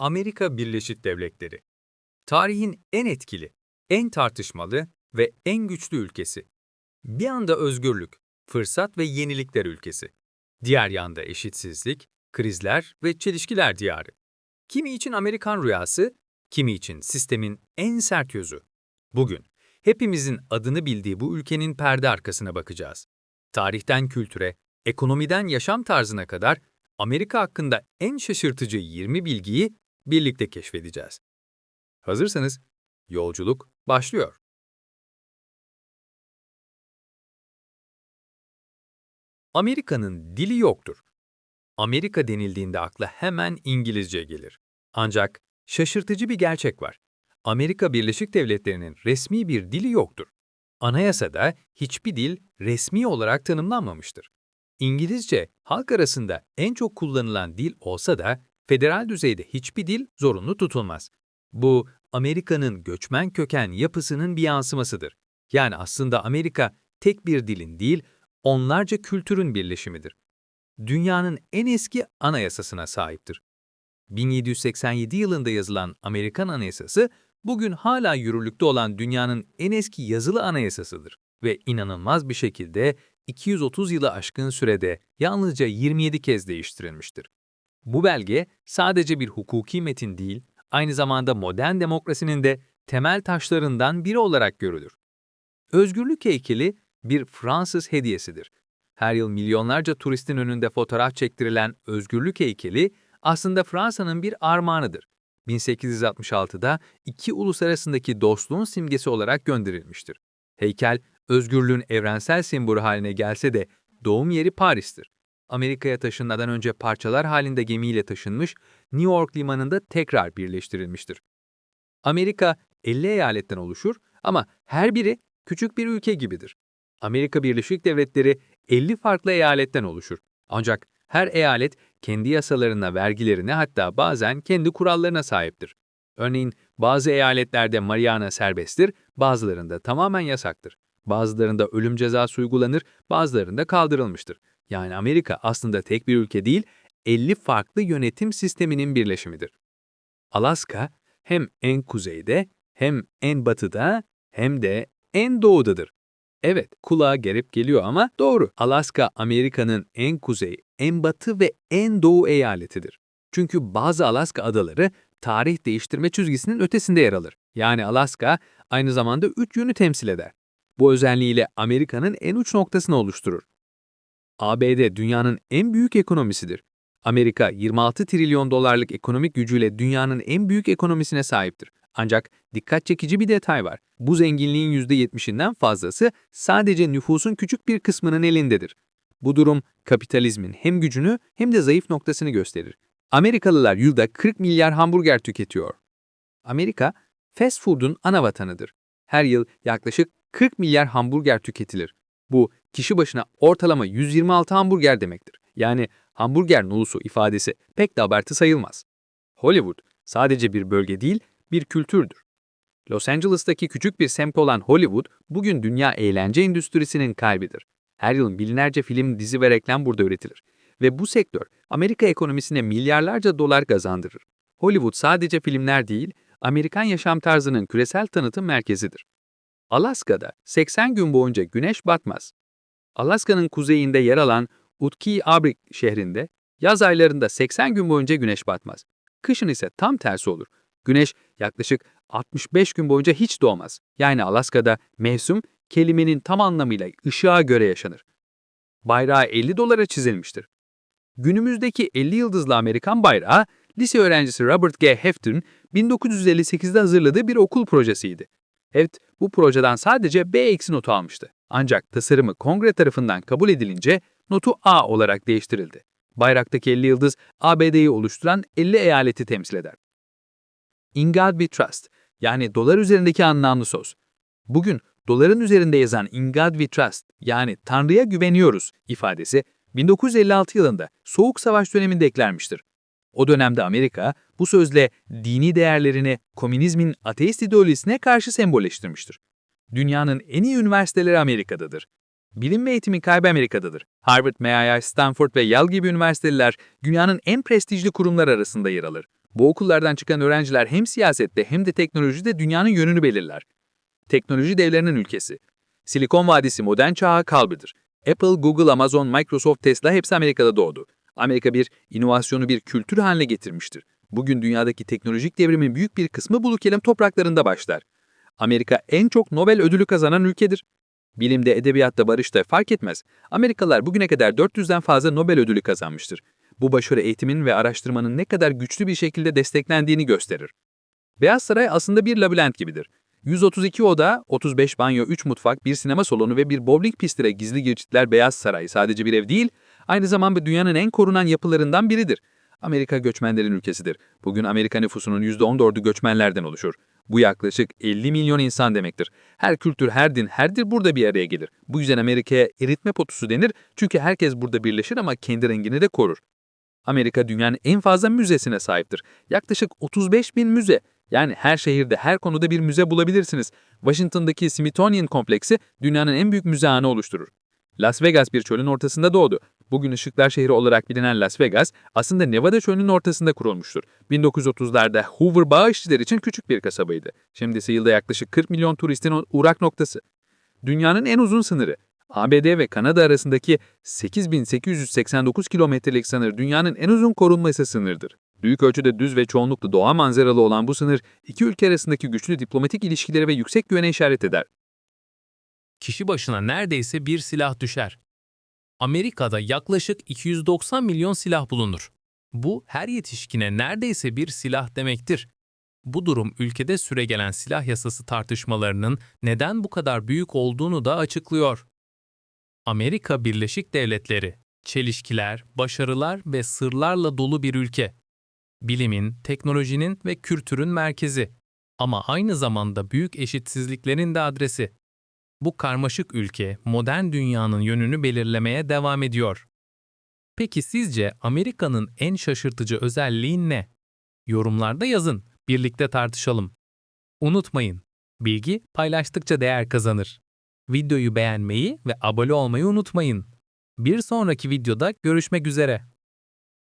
Amerika Birleşik Devletleri. Tarihin en etkili, en tartışmalı ve en güçlü ülkesi. Bir yanda özgürlük, fırsat ve yenilikler ülkesi. Diğer yanda eşitsizlik, krizler ve çelişkiler diyarı. Kimi için Amerikan rüyası, kimi için sistemin en sert yüzü. Bugün hepimizin adını bildiği bu ülkenin perde arkasına bakacağız. Tarihten kültüre, ekonomiden yaşam tarzına kadar Amerika hakkında en şaşırtıcı 20 bilgiyi birlikte keşfedeceğiz. Hazırsanız yolculuk başlıyor. Amerika'nın dili yoktur. Amerika denildiğinde akla hemen İngilizce gelir. Ancak şaşırtıcı bir gerçek var. Amerika Birleşik Devletleri'nin resmi bir dili yoktur. Anayasada hiçbir dil resmi olarak tanımlanmamıştır. İngilizce halk arasında en çok kullanılan dil olsa da federal düzeyde hiçbir dil zorunlu tutulmaz. Bu Amerika'nın göçmen köken yapısının bir yansımasıdır. Yani aslında Amerika tek bir dilin değil, onlarca kültürün birleşimidir. Dünyanın en eski anayasasına sahiptir. 1787 yılında yazılan Amerikan Anayasası, bugün hala yürürlükte olan dünyanın en eski yazılı anayasasıdır ve inanılmaz bir şekilde 230 yılı aşkın sürede yalnızca 27 kez değiştirilmiştir. Bu belge sadece bir hukuki metin değil, aynı zamanda modern demokrasinin de temel taşlarından biri olarak görülür. Özgürlük heykeli bir Fransız hediyesidir. Her yıl milyonlarca turistin önünde fotoğraf çektirilen özgürlük heykeli aslında Fransa'nın bir armağanıdır. 1866'da iki ulus arasındaki dostluğun simgesi olarak gönderilmiştir. Heykel, özgürlüğün evrensel sembolü haline gelse de doğum yeri Paris'tir. Amerika'ya taşınmadan önce parçalar halinde gemiyle taşınmış, New York limanında tekrar birleştirilmiştir. Amerika 50 eyaletten oluşur ama her biri küçük bir ülke gibidir. Amerika Birleşik Devletleri 50 farklı eyaletten oluşur. Ancak her eyalet kendi yasalarına, vergilerine hatta bazen kendi kurallarına sahiptir. Örneğin bazı eyaletlerde marihuana serbesttir, bazılarında tamamen yasaktır. Bazılarında ölüm cezası uygulanır, bazılarında kaldırılmıştır. Yani Amerika aslında tek bir ülke değil, 50 farklı yönetim sisteminin birleşimidir. Alaska hem en kuzeyde, hem en batıda, hem de en doğudadır. Evet, kulağa gerip geliyor ama doğru. Alaska, Amerika'nın en kuzey, en batı ve en doğu eyaletidir. Çünkü bazı Alaska adaları tarih değiştirme çizgisinin ötesinde yer alır. Yani Alaska aynı zamanda üç yönü temsil eder. Bu özelliğiyle Amerika'nın en uç noktasını oluşturur. ABD dünyanın en büyük ekonomisidir. Amerika 26 trilyon dolarlık ekonomik gücüyle dünyanın en büyük ekonomisine sahiptir. Ancak dikkat çekici bir detay var. Bu zenginliğin %70'inden fazlası sadece nüfusun küçük bir kısmının elindedir. Bu durum kapitalizmin hem gücünü hem de zayıf noktasını gösterir. Amerikalılar yılda 40 milyar hamburger tüketiyor. Amerika, fast food'un ana vatanıdır. Her yıl yaklaşık 40 milyar hamburger tüketilir. Bu kişi başına ortalama 126 hamburger demektir. Yani hamburger nolusu ifadesi pek de abartı sayılmaz. Hollywood sadece bir bölge değil, bir kültürdür. Los Angeles'taki küçük bir semt olan Hollywood, bugün dünya eğlence endüstrisinin kalbidir. Her yıl binlerce film, dizi ve reklam burada üretilir. Ve bu sektör, Amerika ekonomisine milyarlarca dolar kazandırır. Hollywood sadece filmler değil, Amerikan yaşam tarzının küresel tanıtım merkezidir. Alaska'da 80 gün boyunca güneş batmaz. Alaska'nın kuzeyinde yer alan Utqiagvik şehrinde yaz aylarında 80 gün boyunca güneş batmaz. Kışın ise tam tersi olur. Güneş yaklaşık 65 gün boyunca hiç doğmaz. Yani Alaska'da mevsim kelimenin tam anlamıyla ışığa göre yaşanır. Bayrağı 50 dolara çizilmiştir. Günümüzdeki 50 yıldızlı Amerikan bayrağı, lise öğrencisi Robert G. Hefton 1958'de hazırladığı bir okul projesiydi. Evet, bu projeden sadece B eksi notu almıştı. Ancak tasarımı kongre tarafından kabul edilince notu A olarak değiştirildi. Bayraktaki 50 yıldız ABD'yi oluşturan 50 eyaleti temsil eder. In God We Trust yani dolar üzerindeki anlamlı söz. Bugün doların üzerinde yazan In God We Trust yani Tanrı'ya güveniyoruz ifadesi 1956 yılında Soğuk Savaş döneminde eklenmiştir. O dönemde Amerika bu sözle dini değerlerini komünizmin ateist ideolojisine karşı sembolleştirmiştir. Dünyanın en iyi üniversiteleri Amerika'dadır. Bilim ve eğitimin kalbi Amerika'dadır. Harvard, MIT, Stanford ve Yale gibi üniversiteler dünyanın en prestijli kurumlar arasında yer alır. Bu okullardan çıkan öğrenciler hem siyasette hem de teknolojide dünyanın yönünü belirler. Teknoloji devlerinin ülkesi. Silikon Vadisi modern çağa kalbidir. Apple, Google, Amazon, Microsoft, Tesla hepsi Amerika'da doğdu. Amerika bir inovasyonu bir kültür haline getirmiştir. Bugün dünyadaki teknolojik devrimin büyük bir kısmı bu ülkenin topraklarında başlar. Amerika en çok Nobel ödülü kazanan ülkedir. Bilimde, edebiyatta, barışta fark etmez. Amerikalılar bugüne kadar 400'den fazla Nobel ödülü kazanmıştır. Bu başarı eğitimin ve araştırmanın ne kadar güçlü bir şekilde desteklendiğini gösterir. Beyaz Saray aslında bir labirent gibidir. 132 oda, 35 banyo, 3 mutfak, bir sinema salonu ve bir bowling pistlere gizli geçitler Beyaz Saray sadece bir ev değil, aynı zamanda dünyanın en korunan yapılarından biridir. Amerika göçmenlerin ülkesidir. Bugün Amerika nüfusunun %14'ü göçmenlerden oluşur. Bu yaklaşık 50 milyon insan demektir. Her kültür, her din, her dil burada bir araya gelir. Bu yüzden Amerika'ya eritme potusu denir çünkü herkes burada birleşir ama kendi rengini de korur. Amerika dünyanın en fazla müzesine sahiptir. Yaklaşık 35 bin müze. Yani her şehirde, her konuda bir müze bulabilirsiniz. Washington'daki Smithsonian kompleksi dünyanın en büyük müze ağını oluşturur. Las Vegas bir çölün ortasında doğdu. Bugün ışıklar şehri olarak bilinen Las Vegas aslında Nevada çölünün ortasında kurulmuştur. 1930'larda Hoover bağ işçiler için küçük bir kasabaydı. Şimdi ise yılda yaklaşık 40 milyon turistin uğrak noktası. Dünyanın en uzun sınırı. ABD ve Kanada arasındaki 8889 kilometrelik sınır dünyanın en uzun korunması sınırdır. Büyük ölçüde düz ve çoğunlukla doğa manzaralı olan bu sınır, iki ülke arasındaki güçlü diplomatik ilişkileri ve yüksek güvene işaret eder. kişi başına neredeyse bir silah düşer. Amerika'da yaklaşık 290 milyon silah bulunur. Bu her yetişkine neredeyse bir silah demektir. Bu durum ülkede süregelen silah yasası tartışmalarının neden bu kadar büyük olduğunu da açıklıyor. Amerika Birleşik Devletleri, çelişkiler, başarılar ve sırlarla dolu bir ülke. Bilimin, teknolojinin ve kültürün merkezi ama aynı zamanda büyük eşitsizliklerin de adresi. Bu karmaşık ülke modern dünyanın yönünü belirlemeye devam ediyor. Peki sizce Amerika'nın en şaşırtıcı özelliği ne? Yorumlarda yazın, birlikte tartışalım. Unutmayın, bilgi paylaştıkça değer kazanır. Videoyu beğenmeyi ve abone olmayı unutmayın. Bir sonraki videoda görüşmek üzere.